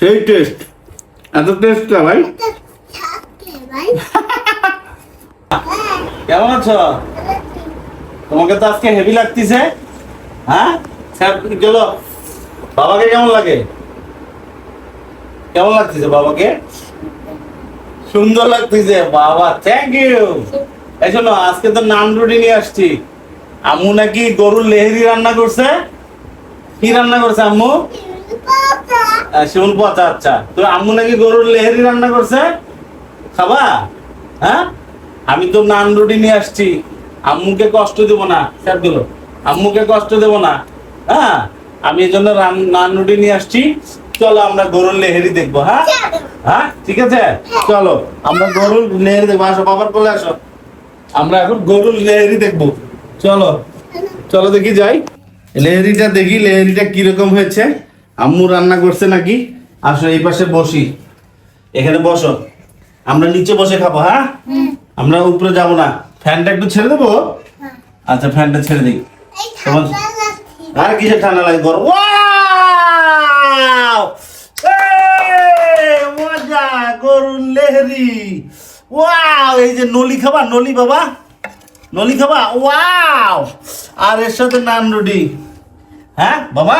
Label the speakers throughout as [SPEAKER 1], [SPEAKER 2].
[SPEAKER 1] সেই টেস্ট এত টেস্ট না ভাই? কেমন আছো? তোমাকে তো আজকে হেভি লাগতেছে। হ্যাঁ? চলো বাবাকে কেমন লাগে? কেমন লাগতেছে বাবাকে? সুন্দর লাগতেছে। বাবা থ্যাংক ইউ এই শোনো, আজকে তো নান রুটি নিয়ে আসছি। আম্মু নাকি গরুর লেহেরি রান্না করছে? কি রান্না করছে আম্মু? শিমুল পচা আচ্ছা তো আম্মু নাকি গরুর লেহেরি রান্না করছে? খাবা? হ্যাঁ? আমি তো নান রুটি নিয়ে আসছি। আম্মুকে কষ্ট দেবো না স্যার দিল। আম্মুকে কষ্ট দেবো না। হ্যাঁ? আমি এই জন্য নান রুটি নিয়ে আসছি। চলো আমরা গরুর লেহেরি দেখব হ্যাঁ? হ্যাঁ? ঠিক আছে? চলো আমরা গরুর লেহেরি দেখব। আসো বাবার কোলে আসো। আমরা এখন গরুর লেহেরি দেখব। চলো। চলো দেখি যাই। লেহেরিটা দেখি লেহেরিটা কীরকম হয়েছে? আম্মু রান্না করছে নাকি? আসো এই পাশে বসি। এখানে বসো। আমরা নিচে বসে খাব হ্যাঁ? আমরা উপরে যাব না। ফ্যানটা একটু ছেড়ে দেবো? আচ্ছা ফ্যানটা ছেড়ে দিই। আর কিসের ঠান্ডা লাগে? গরম। ওয়াও! মজা গরুর লেহরি। ওয়াও এই যে নলি খাবা নলি বাবা। নলি খাবা? ওয়াও! আর এর সাথে নান রুটি। হ্যাঁ বাবা?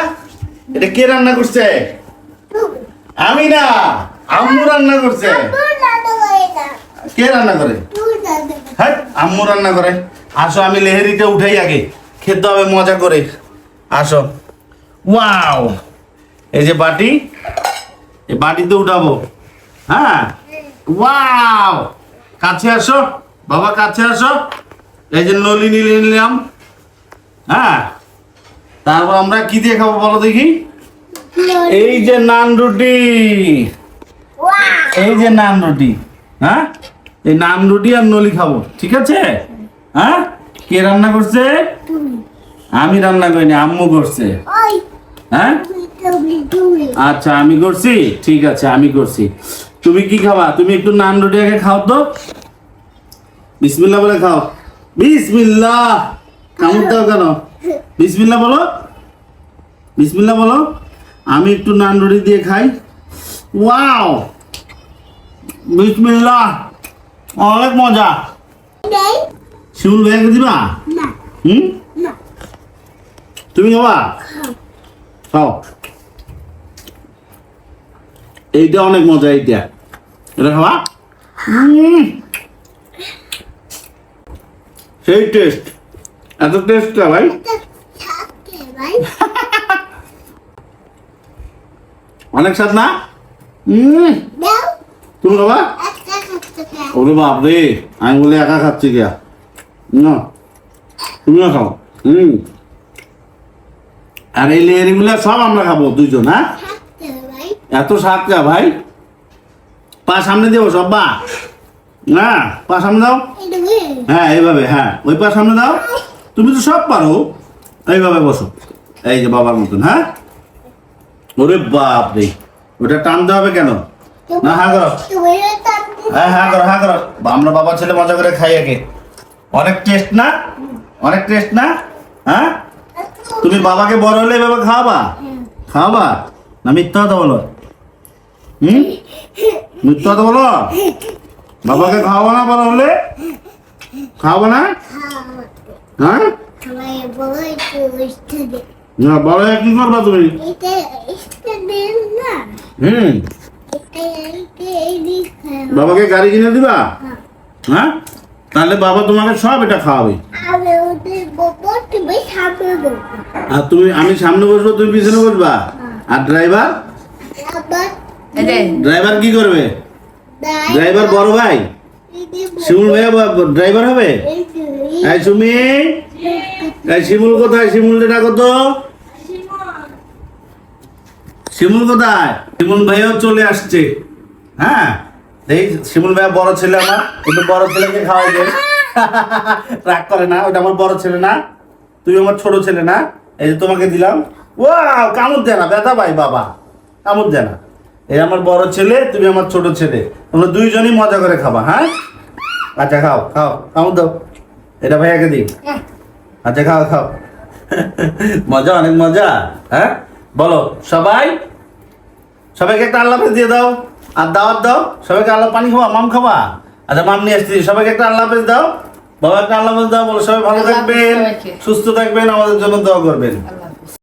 [SPEAKER 1] এটা কে রান্না করছে? আমি না, আম্মু রান্না করছে। কে রান্না করে? হ্যাঁ আম্মু রান্না করে। আসো, আমি লেহেরিটা উঠাই আগে। খেতে হবে, মজা করে। আসো। ওয়াও! এই যে বাটি এই বাটিতে উঠাবো। হ্যাঁ? ওয়াও! কাছে আসো। বাবা, কাছে আসো। এই যে নলি নিলে নিলাম। হ্যাঁ? তারপর আমরা কি দিয়ে খাব বলো দেখি? এই যে নান রুটি। এই যে নান রুটি হ্যাঁ? এই নান রুটি আর নলি খাব, ঠিক আছে? হ্যাঁ? কে রান্না করছে? আমি রান্না করিনি, আম্মু করছে। হ্যাঁ? আচ্ছা আমি করছি? ঠিক আছে, আমি করছি। তুমি কি খাবা? তুমি একটু নান রুটি আগে খাও তো। বিসমিল্লাহ বলে খাও। বিসমিল্লা কামড় দাও কেন? বিসমিল্লাহ বলো। বিসমিল্লাহ বলো। আমি একটু নান রুটি দিয়ে খাই। ওয়াও! বিসমিল্লাহ! অনেক মজা। শিমুল ভাইয়াকে দিবা? হুম? তুমি খাবা? খাও। এইটা অনেক মজা এইটা। এটা খাবা। সেই টেস্ট এত টেস্ট না ভাই। অনেক স্বাদ না? তুমি খাবা? ওরে বাপ রে আমি বলে একা খাচ্ছি কে? না। তুমিও খাও। হুম আর এই লেয়ারিগুলো সব আমরা খাব দুইজন হ্যাঁ? এত স্বাদ কা ভাই? পা সামনে দেবো সব বা না পা সামনে দাও। হ্যাঁ এইভাবে হ্যাঁ। ওই পা সামনে দাও। তুমি তো সব পারো। এইভাবে বসো। এই যে বাবার মতন হ্যাঁ? ওরে বাপ রে ওটা টানতে হবে কেন? না হ্যাঁ করো। হ্যাঁ হ্যাঁ করো হ্যাঁ করো। আমরা বাবা ছেলে মজা করে খাই আগে। অনেক টেস্ট না? অনেক টেস্ট না? হ্যাঁ? তুমি বাবাকে বড় হলে এভাবে খাওয়াবা? খাওয়াবা? না মিথ্যা কথা বলো। হুম? মিথ্যা কথা বলো? বাবাকে খাওয়াবো না বড় হলে? খাওয়াবো না? হ্যাঁ? না বড় হয়ে কি করবা তুমি? হুম। বাবাকে গাড়ি কিনে দিবা? হ্যাঁ। তাহলে বাবা তোমাকে সব এটা খাওয়াবে। আর তুমি আমি সামনে বসবো তুমি পিছনে বসবা? আর ড্রাইভার? ড্রাইভার কি করবে? ড্রাইভার বড় ভাই? শিমুল ভাইয়া ড্রাইভার হবে? এই সুমি, এই শিমুল কোথায়? শিমুলটা ডাকো তো শিমুল কোথায়? শিমুল ভাইয়াও চলে আসছে। হ্যাঁ? এই শিমুল ভাইয়া বড় ছেলে আমার। একটু বড় ছেলেকে খাওয়াই দে রাগ করে না ওটা আমার বড় ছেলে না। তুই আমার ছোট ছেলে না। এই যে তোমাকে দিলাম। ও কামড় দে না। ব্যথা ভাই বাবা। কামড় দে না। এই আমার বড় ছেলে, তুমি আমার ছোট ছেলে। তোমরা দুইজনই মজা করে খাবা হ্যাঁ? আচ্ছা খাও খাও। কামড় দাও। এটা ভাইয়াকে দিই? আচ্ছা খাও খাও। মজা অনেক মজা হ্যাঁ? বলো সবাই? সবাইকে একটা আল্লাহ দিয়ে দাও। আর দাওয়াত দাও। সবাইকে আল্লাহ পানি খাওয়া মাম খাওয়া। আচ্ছা মাম নিয়ে আসছি। সবাইকে একটা আল্লাহ হাফেজ দাও। বাবা একটা আল্লাহ হাফেজ দাও। বলো সবাই ভালো থাকবেন সুস্থ থাকবেন আমাদের জন্য দোয়া করবেন।